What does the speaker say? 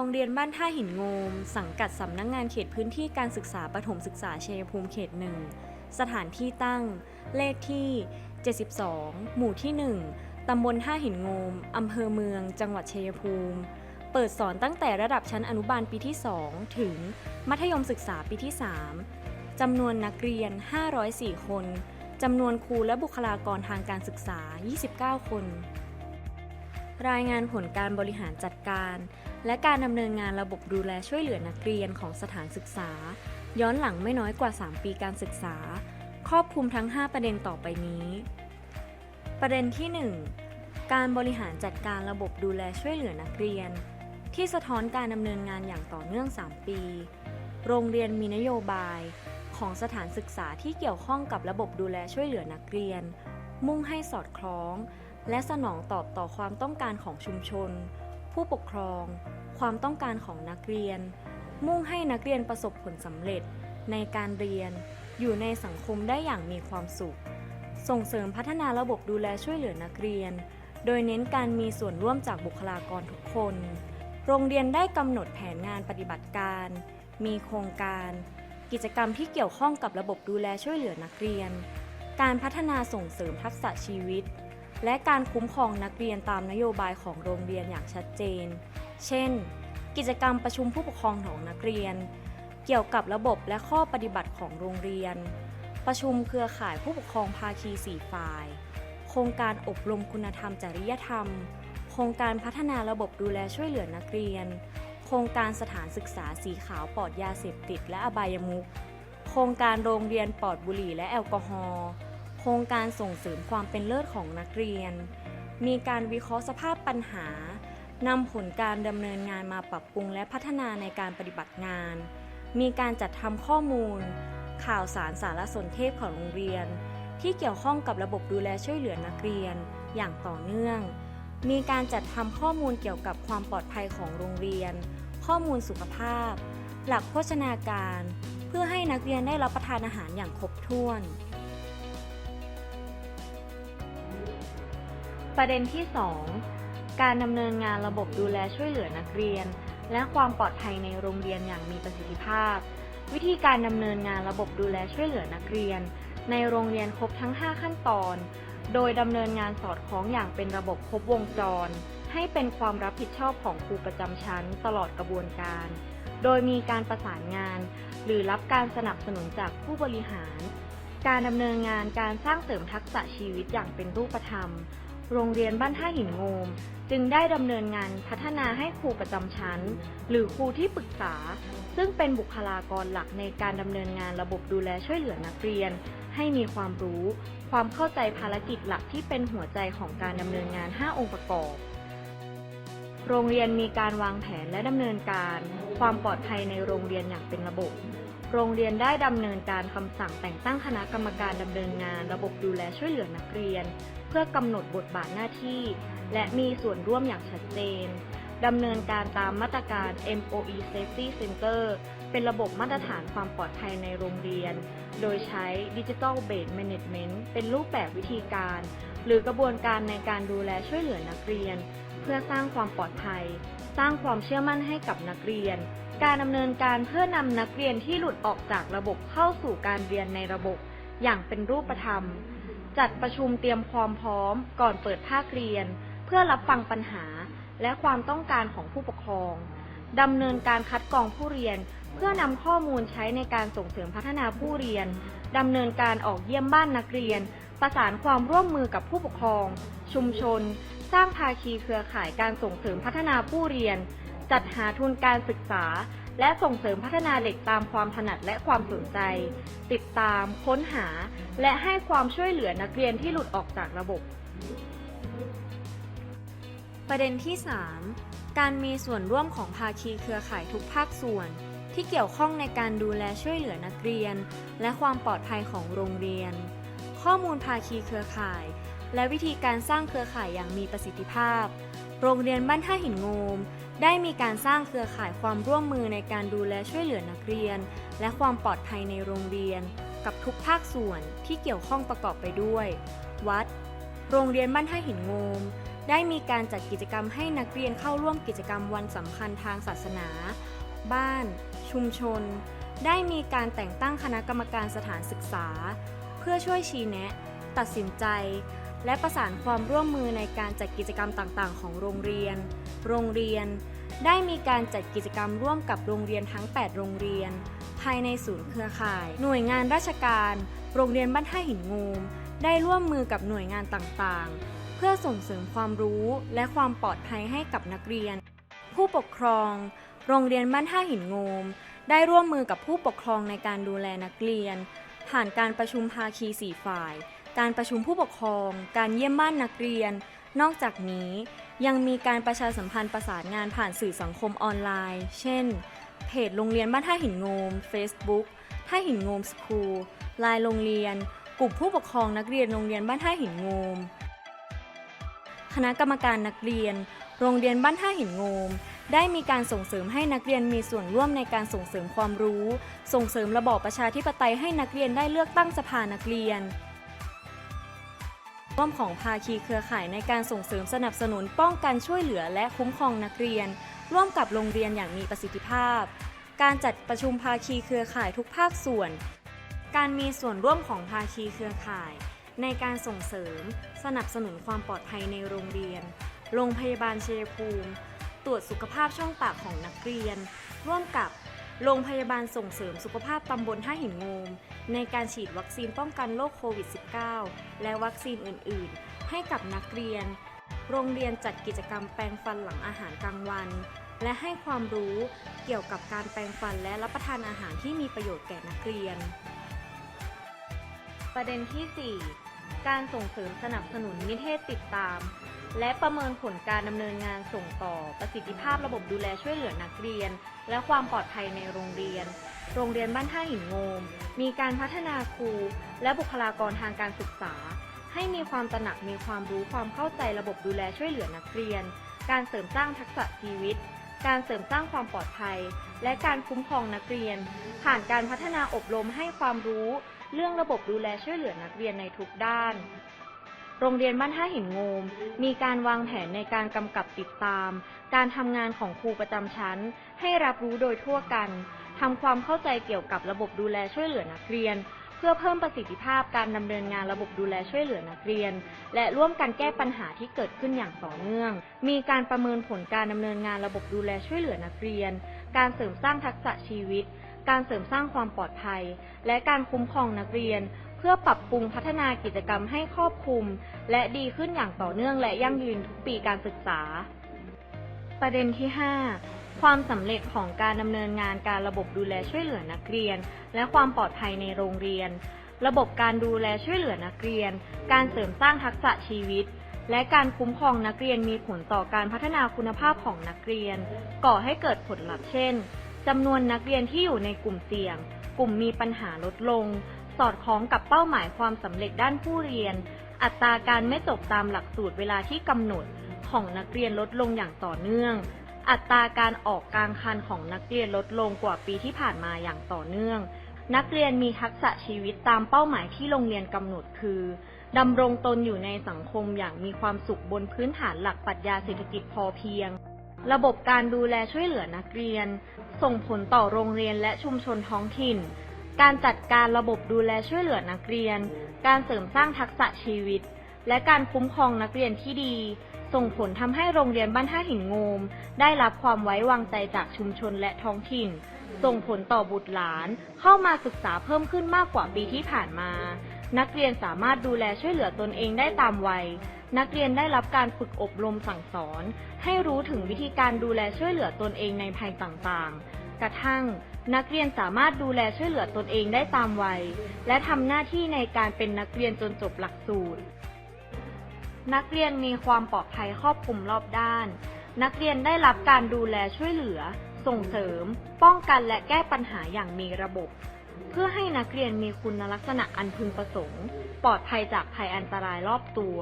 รงเรียนบ้านท่าหินโงม สังกัดสำนักงงานเขตพื้นที่การศึกษาประถมศึกษาชัยภูมิเขตหนึ่ง สถานที่ตั้ง เลขที่ 72 หมู่ที่ 1 ตำบลท่าหินโงม อำเภอเมือง จังหวัดชัยภูมิ เปิดสอนตั้งแต่ระดับชั้นอนุบาลปีที่ 2 ถึงมัธยมศึกษาปีที่ 3 จำนวนนักเรียน 504 คน จำนวนครูและบุคลากรทางการศึกษา 29 คน รายงานผลการบริหารจัดการ และการดำเนินงานระบบดูแลช่วยเหลือนักเรียนของสถานศึกษา ย้อนหลังไม่น้อยกว่า 3 ปีการศึกษา ครอบคลุมทั้ง 5 ประเด็นต่อไปนี้ ประเด็นที่ 1 การบริหารจัดการระบบดูแลช่วยเหลือนักเรียน ที่สะท้อนการดำเนินงานอย่างต่อเนื่อง 3 ปี โรงเรียนมีนโยบายของสถานศึกษาที่เกี่ยวข้องกับระบบดูแลช่วยเหลือนักเรียน มุ่งให้สอดคล้อง และสนองตอบต่อความต้องการของชุมชน ผู้ปกครอง ความต้องการของนักเรียน มุ่งให้นักเรียนประสบผลสำเร็จ ในการเรียน อยู่ในสังคมได้อย่างมีความสุข ส่งเสริมพัฒนาระบบดูแลช่วยเหลือนักเรียน โดยเน้นการมีส่วนร่วมจากบุคลากรทุกคน โรงเรียนได้กำหนดแผนงานปฏิบัติการ มีโครงการ กิจกรรมที่เกี่ยวข้องกับระบบดูแลช่วยเหลือนักเรียน การพัฒนาส่งเสริมทักษะชีวิต และการคุ้มครองนักเรียนตามนโยบายของโรงเรียนอย่างชัดเจน เช่น กิจกรรมประชุมผู้ปกครองของนักเรียน เกี่ยวกับระบบและข้อปฏิบัติของโรงเรียน ประชุมเครือข่ายผู้ปกครองภาคีสี่ฝ่าย โครงการอบรมคุณธรรมจริยธรรม โครงการพัฒนาระบบดูแลช่วยเหลือนักเรียน โครงการสถานศึกษาสีขาวปลอดยาเสพติดและอบายมุข โครงการโรงเรียนปลอดบุหรี่และแอลกอฮอล์ โครงการส่งเสริมความเป็นเลิศของนักเรียน มีการวิเคราะห์สภาพปัญหานำผลการดำเนินงานมาปรับปรุงและพัฒนาในการปฏิบัติงาน มีการจัดทำข้อมูล ข่าวสารสารสนเทศของโรงเรียน ที่เกี่ยวข้องกับระบบดูแลช่วยเหลือนักเรียนอย่างต่อเนื่อง มีการจัดทำข้อมูลเกี่ยวกับความปลอดภัยของโรงเรียน ข้อมูลสุขภาพ หลักโภชนาการ เพื่อให้นักเรียนได้รับประทานอาหารอย่างครบถ้วน ประเด็นที่ 2 การดำเนินงานระบบดูแลช่วยเหลือนักเรียน และความปลอดภัยในโรงเรียนอย่างมีประสิทธิภาพ วิธีการดำเนินงานระบบดูแลช่วยเหลือนักเรียน ในโรงเรียนครบทั้ง 5 ขั้นตอน โดยดำเนินงานสอดคล้องอย่างเป็นระบบครบวงจร ให้เป็นความรับผิดชอบของครูประจำชั้นตลอดกระบวนการ โดยมีการประสานงาน หรือรับการสนับสนุนจากผู้บริหาร การดำเนินงานการสร้างเสริมทักษะชีวิตอย่างเป็นรูปธรรม โรงเรียนบ้านท่าหินโงม จึงได้ดำเนินงานพัฒนาให้ครูประจำชั้น หรือครูที่ปรึกษา ซึ่งเป็นบุคลากรหลักในการดำเนินงานระบบดูแลช่วยเหลือนักเรียน ให้มีความรู้ ความเข้าใจภารกิจหลักที่เป็นหัวใจของการดำเนินงาน 5 องค์ประกอบ โรงเรียนมีการวางแผนและดำเนินการ ความปลอดภัยในโรงเรียนอย่างเป็นระบบ โรงเรียนได้ดำเนินการคำสั่งแต่งตั้งคณะกรรมการดำเนินงาน ระบบดูแลช่วยเหลือนักเรียน เพื่อกำหนดบทบาทหน้าที่ และมีส่วนร่วมอย่างชัดเจนดำเนินการตามมาตรการ MOE Safety Center เป็นระบบมาตรฐานความปลอดภัยในโรงเรียน โดยใช้ Digital Based Management เป็นรูปแบบวิธีการ หรือกระบวนการในการดูแลช่วยเหลือนักเรียน เพื่อสร้างความปลอดภัย สร้างความเชื่อมั่นให้กับนักเรียน การดำเนินการเพื่อนำนักเรียนที่หลุดออกจากระบบเข้าสู่การเรียนในระบบอย่างเป็นรูปธรรม จัดประชุมเตรียมความพร้อมก่อนเปิดภาคเรียน เพื่อรับฟังปัญหาและความต้องการของผู้ปกครองดำเนินการคัดกรองผู้เรียน เพื่อนำข้อมูลใช้ในการส่งเสริมพัฒนาผู้เรียนดำเนินการออกเยี่ยมบ้านนักเรียน ประสานความร่วมมือกับผู้ปกครอง ชุมชน สร้างภาคีเครือข่ายการส่งเสริมพัฒนาผู้เรียน จัดหาทุนการศึกษา และส่งเสริมพัฒนาเด็กตามความถนัดและความสนใจ ติดตาม ค้นหา และให้ความช่วยเหลือนักเรียนที่หลุดออกจากระบบ ประเด็นที่ 3 การมีส่วนร่วมของภาคีเครือข่ายทุกภาคส่วน ที่เกี่ยวข้องในการดูแลช่วยเหลือนักเรียน และความปลอดภัยของโรงเรียน ข้อมูลภาคีเครือข่าย และวิธีการสร้างเครือข่ายอย่างมีประสิทธิภาพ โรงเรียนบ้านท่าหินโงม ได้มีการสร้างเครือข่ายความร่วมมือในการดูแลช่วยเหลือนักเรียน และความปลอดภัยในโรงเรียน กับทุกภาคส่วนที่เกี่ยวข้องประกอบไปด้วย วัด โรงเรียนบ้านท่าหินโงม ได้มีการจัดกิจกรรมให้นักเรียนเข้าร่วมกิจกรรมวันสำคัญทางศาสนา บ้าน ชุมชน ได้มีการแต่งตั้งคณะกรรมการสถานศึกษา เพื่อช่วยชี้แนะ ตัดสินใจ และประสานความร่วมมือในการจัดกิจกรรมต่างๆ ของโรงเรียน โรงเรียน ได้มีการจัดกิจกรรมร่วมกับโรงเรียนทั้ง 8 โรงเรียน ภายในศูนย์เครือข่าย หน่วยงานราชการ โรงเรียนบ้านท่าหินงูม ได้ร่วมมือกับหน่วยงานต่างๆ เพื่อส่งเสริมความรู้และความปลอดภัยให้กับนักเรียน ผู้ปกครอง โรงเรียนบ้านท่าหินงูม ได้ร่วมมือกับผู้ปกครองในการดูแลนักเรียน ผ่านการประชุมภาคีสี่ฝ่าย การประชุมผู้ปกครอง การเยี่ยมบ้านนักเรียน นอกจากนี้ยังมีการประชาสัมพันธ์ประสานงานผ่านสื่อสังคมออนไลน์ เช่น เพจโรงเรียนบ้านท่าหินงูม Facebook ท่าหินงูมสคูลไลน์โรงเรียน กลุ่มผู้ปกครองนักเรียนโรงเรียนบ้านท่าหินงูมคณะกรรมการนักเรียน โรงเรียนบ้านท่าหินงูมได้มีการส่งเสริมให้นักเรียนมีส่วนร่วมในการส่งเสริมความรู้ ส่งเสริมระบอบประชาธิปไตยให้นักเรียนได้เลือกตั้งสภานักเรียน ร่วมของภาคีเครือข่ายในการส่งเสริมสนับสนุนป้องกันช่วยเหลือและคุ้มครองนักเรียน ร่วมกับโรงเรียนอย่างมีประสิทธิภาพ การจัดประชุมภาคีเครือข่ายทุกภาคส่วน การมีส่วนร่วมของภาคีเครือข่าย ในการส่งเสริม สนับสนุนความปลอดภัยในโรงเรียน โรงพยาบาลเชยภูมิ ตรวจสุขภาพช่องปากของนักเรียน ร่วมกับ โรงพยาบาลส่งเสริมสุขภาพตำบลท่าหินงูม ในการฉีดวัคซีนป้องกันโรคโควิด -19 และวัคซีนอื่น ๆ ให้กับนักเรียน โรงเรียนจัดกิจกรรมแปรงฟันหลังอาหารกลางวัน และให้ความรู้เกี่ยวกับการแปรงฟันและรับประทานอาหารที่มีประโยชน์แก่นักเรียน ประเด็นที่ 4 การส่งเสริมสนับสนุนนิเทศติดตาม และประเมินผลการดำเนินงานส่งต่อ ประสิทธิภาพระบบดูแลช่วยเหลือนักเรียน และความปลอดภัยในโรงเรียน โรงเรียนบ้านท่าหินโงม มีการพัฒนาครู และบุคลากรทางการศึกษา ให้มีความตระหนักมีความรู้ความเข้าใจระบบดูแลช่วยเหลือนักเรียน การเสริมสร้างทักษะชีวิต การเสริมสร้างความปลอดภัย และการคุ้มครองนักเรียน ผ่านการพัฒนาอบรมให้ความรู้ เรื่องระบบดูแลช่วยเหลือนักเรียนในทุกด้าน โรงเรียนบ้านท่าหินงูม มีการวางแผนในการกำกับติดตาม การทำงานของครูประจำชั้น ให้รับรู้โดยทั่วกันทำความเข้าใจเกี่ยวกับระบบดูแลช่วยเหลือนักเรียน เพื่อเพิ่มประสิทธิภาพการดำเนินงานระบบดูแลช่วยเหลือนักเรียน และร่วมกันแก้ปัญหาที่เกิดขึ้นอย่างต่อเนื่อง มีการประเมินผลการดำเนินงานระบบดูแลช่วยเหลือนักเรียน การเสริมสร้างทักษะชีวิต การเสริมสร้างความปลอดภัย และการคุ้มครองนักเรียน เพื่อปรับปรุงพัฒนากิจกรรมให้ครอบคลุม และดีขึ้นอย่างต่อเนื่องและยั่งยืนทุกปีการศึกษา ประเด็นที่ 5 ความสำเร็จของการดำเนินงานการระบบดูแลช่วยเหลือนักเรียน และความปลอดภัยในโรงเรียน ระบบการดูแลช่วยเหลือนักเรียน การเสริมสร้างทักษะชีวิตและการคุ้มครองนักเรียนมีผลต่อการพัฒนาคุณภาพของนักเรียน ก่อให้เกิดผลลัพธ์เช่นจำนวนนักเรียนที่อยู่ในกลุ่มเสี่ยง กลุ่มมีปัญหาลดลง อดคล้องกับเป้าหมายความสำเร็จด้านผู้เรียน อัตราการไม่จบตามหลักสูตรเวลาที่กำหนดของนักเรียนลดลงอย่างต่อเนื่อง อัตราการออกกลางคันของนักเรียนลดลงกว่าปีที่ผ่านมาอย่างต่อเนื่อง นักเรียนมีทักษะชีวิตตามเป้าหมายที่โรงเรียนกำหนดคือดำรงตนอยู่ในสังคมอย่างมีความสุขบนพื้นฐานหลักปรัชญาเศรษฐกิจพอเพียง ระบบการดูแลช่วยเหลือนักเรียน ส่งผลต่อโรงเรียนและชุมชนท้องถิ่น การจัดการระบบดูแลช่วยเหลือนักเรียน การเสริมสร้างทักษะชีวิต และการคุ้มครองนักเรียนที่ดี ส่งผลทำให้โรงเรียนบ้านท่าหินโงม ได้รับความไว้วางใจจากชุมชนและท้องถิ่น ส่งผลต่อบุตรหลาน เข้ามาศึกษาเพิ่มขึ้นมากกว่าปีที่ผ่านมา นักเรียนสามารถดูแลช่วยเหลือตนเองได้ตามวัย นักเรียนได้รับการฝึกอบรมสั่งสอน ให้รู้ถึงวิธีการดูแลช่วยเหลือตนเองในภัยต่างๆ กระทั่ง นักเรียนสามารถดูแลช่วยเหลือตนเองได้ตามวัย และทำหน้าที่ในการเป็นนักเรียนจนจบหลักสูตร นักเรียนมีความปลอดภัยครอบคลุมรอบด้าน นักเรียนได้รับการดูแลช่วยเหลือ ส่งเสริม ป้องกันและแก้ปัญหาอย่างมีระบบ เพื่อให้นักเรียนมีคุณลักษณะอันพึงประสงค์ ปลอดภัยจากภัยอันตรายรอบตัว